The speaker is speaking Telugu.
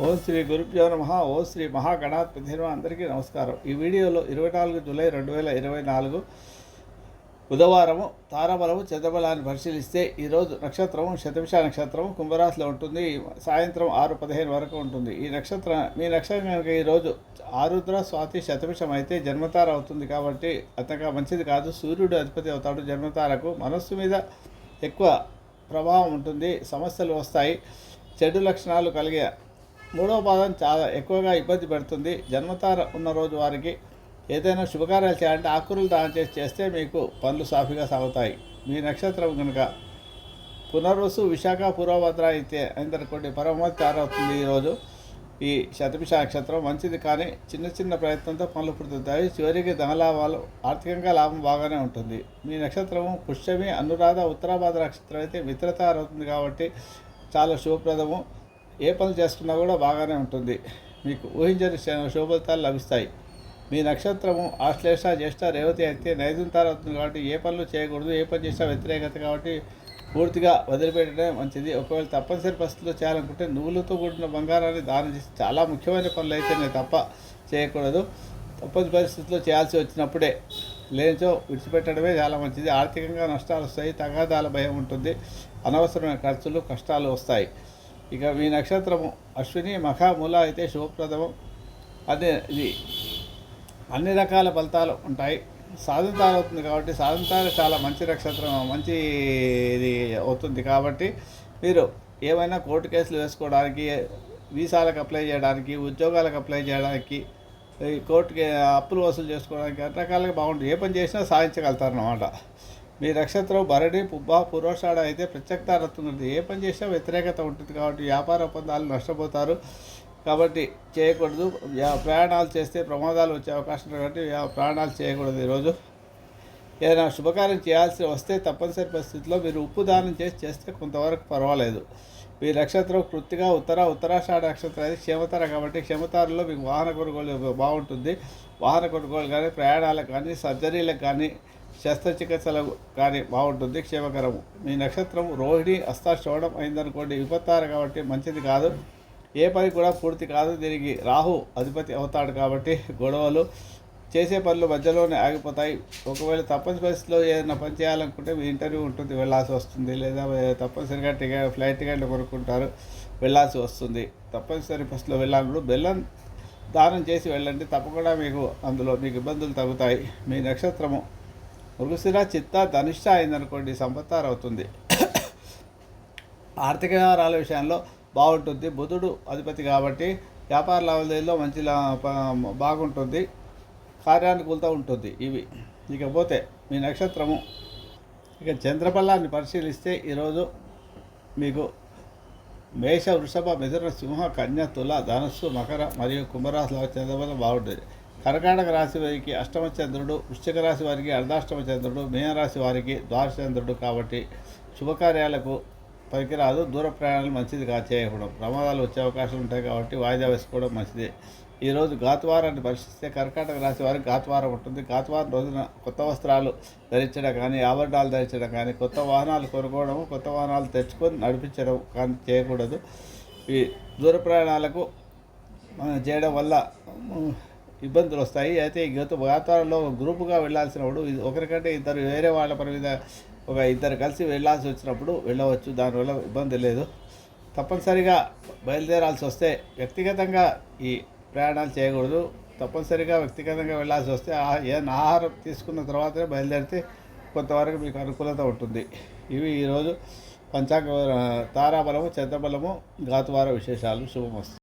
ఓం శ్రీ గురుభ్యో నమ ఓం శ్రీ మహాగణాధిపతి అందరికీ నమస్కారం. ఈ వీడియోలో ఇరవై నాలుగు జూలై రెండు వేల ఇరవై నాలుగు బుధవారము తారాబలము చంద్రబలాన్ని పరిశీలిస్తే ఈరోజు నక్షత్రము శతవిష నక్షత్రము కుంభరాశిలో ఉంటుంది. సాయంత్రం ఆరు పదిహేను వరకు ఉంటుంది. ఈ నక్షత్రం మీ నక్షత్రం కనుక ఈరోజు ఆరుద్ర స్వాతి శతవిషం అయితే జన్మతార అవుతుంది కాబట్టి అంతగా మంచిది కాదు. సూర్యుడు అధిపతి అవుతాడు. జన్మతారకు మనస్సు మీద ఎక్కువ ప్రభావం ఉంటుంది. సమస్యలు వస్తాయి. చెడు లక్షణాలు కలిగే మూడవ పాదం చాలా ఎక్కువగా ఇబ్బంది పెడుతుంది. జన్మతార ఉన్న రోజు వారికి ఏదైనా శుభకార్యాలు చేయాలంటే ఆకురులు దానం చేసి చేస్తే మీకు పనులు సాఫీగా సాగుతాయి. మీ నక్షత్రం కనుక పునర్వసు విశాఖ పూర్వభద్ర అయితే అయిందనుకోండి పరమతి తయారవుతుంది ఈరోజు ఈ శతభిష నక్షత్రం మంచిది కానీ చిన్న చిన్న ప్రయత్నంతో పనులు పుడుతుంటాయి. చివరికి ధనలాభాలు ఆర్థికంగా లాభం బాగానే ఉంటుంది. మీ నక్షత్రము పుష్యమి అనురాధ ఉత్తరాభాద నక్షత్రం అయితే మిత్రతారవుతుంది కాబట్టి చాలా శుభప్రదము. ఏ పనులు చేసుకున్నా కూడా బాగానే ఉంటుంది. మీకు ఊహించని శుభఫలితాలు లభిస్తాయి. మీ నక్షత్రము ఆశ్లేష జ్యేష్ఠ రేవతి అయితే నైదుంతారు అవుతుంది కాబట్టి ఏ పనులు చేయకూడదు ఏ పని చేసినా వ్యతిరేకత కాబట్టి పూర్తిగా వదిలిపెట్టడం మంచిది. ఒకవేళ తప్పనిసరి పరిస్థితుల్లో చేయాలనుకుంటే నువ్వులతో కూడిన బంగారాన్ని దానం చేసి చాలా ముఖ్యమైన పనులు నేను తప్ప చేయకూడదు. తప్పని పరిస్థితుల్లో చేయాల్సి వచ్చినప్పుడే లేనిచో విడిచిపెట్టడమే చాలా మంచిది. ఆర్థికంగా నష్టాలు వస్తాయి తగాదాల భయం ఉంటుంది అనవసరమైన ఖర్చులు కష్టాలు వస్తాయి. ఇక మీ నక్షత్రము అశ్విని మఖామూల అయితే శుభప్రదము. అదే ఇది అన్ని రకాల ఫలితాలు ఉంటాయి. సాధంతాలు అవుతుంది కాబట్టి సాధంతాలు చాలా మంచి నక్షత్రం మంచి ఇది అవుతుంది కాబట్టి మీరు ఏమైనా కోర్టు కేసులు వేసుకోవడానికి వీసాలకు అప్లై చేయడానికి ఉద్యోగాలకు అప్లై చేయడానికి కోర్టుకి అప్పులు వసూలు చేసుకోవడానికి అన్ని రకాలుగా బాగుంటుంది. ఏ పని చేసినా సాధించగలుగుతారు అన్నమాట మీ నక్షత్రం భరణి పుబ్బ పూర్వషాఢ అయితే ప్రత్యక్తారత్వం ఉంటుంది ఏ పని చేసినా వ్యతిరేకత ఉంటుంది కాబట్టి వ్యాపార ఒప్పందాలు నష్టపోతారు. కాబట్టి చేయకూడదు. ప్రయాణాలు చేస్తే ప్రమాదాలు వచ్చే అవకాశం కాబట్టి ప్రయాణాలు చేయకూడదు ఈరోజు. ఏదైనా శుభకార్యం చేయాల్సి వస్తే తప్పనిసరి పరిస్థితిలో మీరు ఉప్పు దానం చేసి చేస్తే కొంతవరకు పర్వాలేదు. మీ నక్షత్రం కృత్తిగా ఉత్తర ఉత్తరాషాఢ నక్షత్రం అయితే క్షేమతార కాబట్టి క్షేమతారలో మీకు వాహన కొనుగోలు బాగుంటుంది. వాహన కొనుగోలు కానీ ప్రయాణాలకు కానీ సర్జరీలకు కానీ శస్త్రచికిత్సలకు కానీ బాగుంటుంది క్షేమకరము. మీ నక్షత్రం రోహిణి అస్తాశ్రవణం అయిందనుకోండి విపత్తారు కాబట్టి మంచిది కాదు. ఏ పని కూడా పూర్తి కాదు. దీనికి రాహు అధిపతి అవుతాడు కాబట్టి గొడవలు చేసే పనులు మధ్యలోనే ఆగిపోతాయి. ఒకవేళ తప్పని పరిస్థితిలో ఏదైనా పని చేయాలనుకుంటే మీ ఇంటర్వ్యూ ఉంటుంది వెళ్ళాల్సి వస్తుంది. లేదా తప్పనిసరిగా టికెట్ ఫ్లైట్ టికెట్లు కొనుక్కుంటారు వెళ్ళాల్సి వస్తుంది. తప్పనిసరి పరిస్థితిలో వెళ్ళాలన్నప్పుడు బెల్లం దానం చేసి వెళ్ళండి. తప్పకుండా మీకు అందులో మీకు ఇబ్బందులు తగ్గుతాయి. మీ నక్షత్రము మృగశిర చిత్త ధనిష్ట అయిందనుకోండి సంపత్తారు అవుతుంది ఆర్థిక వ్యవహారాల విషయంలో బాగుంటుంది. బుధుడు అధిపతి కాబట్టి వ్యాపార లావాదేవీలో మంచి లా- బాగుంటుంది. కార్యానుకూలత ఉంటుంది ఇవి. ఇకపోతే మీ నక్షత్రము ఇక చంద్రబలాన్ని పరిశీలిస్తే ఈరోజు మీకు మేష వృషభ మిథున సింహ కన్య తుల ధనస్సు మకర మరియు కుంభరాశుల చంద్రబలం బాగుంటుంది. కర్కాటక రాశి వారికి అష్టమ చంద్రుడు వృశ్చిక రాశి వారికి అర్ధాష్టమ చంద్రుడు మీనరాశి వారికి ద్వాదశచంద్రుడు కాబట్టి శుభకార్యాలకు పనికిరాదు దూర ప్రయాణాలు మంచిది కా చేయకూడదు. ప్రమాదాలు వచ్చే అవకాశాలు ఉంటాయి కాబట్టి వాయిదా వేసుకోవడం మంచిది. ఈరోజు ఘాతువారాన్ని పరిశీలిస్తే కర్కాటక రాశి వారికి ఘాతువారం ఉంటుంది. ఘాతువారం రోజున కొత్త వస్త్రాలు ధరించడం కానీ ఆభరణాలు ధరించడం కానీ కొత్త వాహనాలు కొనుక్కోవడం కొత్త వాహనాలు తెచ్చుకొని నడిపించడం కానీ చేయకూడదు. ఈ దూర ప్రయాణాలకు మనం చేయడం వల్ల ఇబ్బందులు వస్తాయి. అయితే ఈ గత వాతావరణంలో గ్రూపుగా వెళ్ళాల్సినప్పుడు ఇది ఒకరికంటే ఇద్దరు వేరే వాళ్ళ పని మీద ఒక ఇద్దరు కలిసి వెళ్ళాల్సి వచ్చినప్పుడు వెళ్ళవచ్చు. దానివల్ల ఇబ్బంది లేదు. తప్పనిసరిగా బయలుదేరాల్సి వస్తే వ్యక్తిగతంగా ఈ ప్రయాణాలు చేయకూడదు. తప్పనిసరిగా వ్యక్తిగతంగా వెళ్ళాల్సి వస్తే ఆ- ఏదైనా ఆహారం తీసుకున్న తర్వాతనే బయలుదేరితే కొంతవరకు మీకు అనుకూలత ఉంటుంది. ఇవి ఈరోజు పంచాంగ తారాబలము చంద్రబలము ఘాతువార విశేషాలు. శుభమస్తు.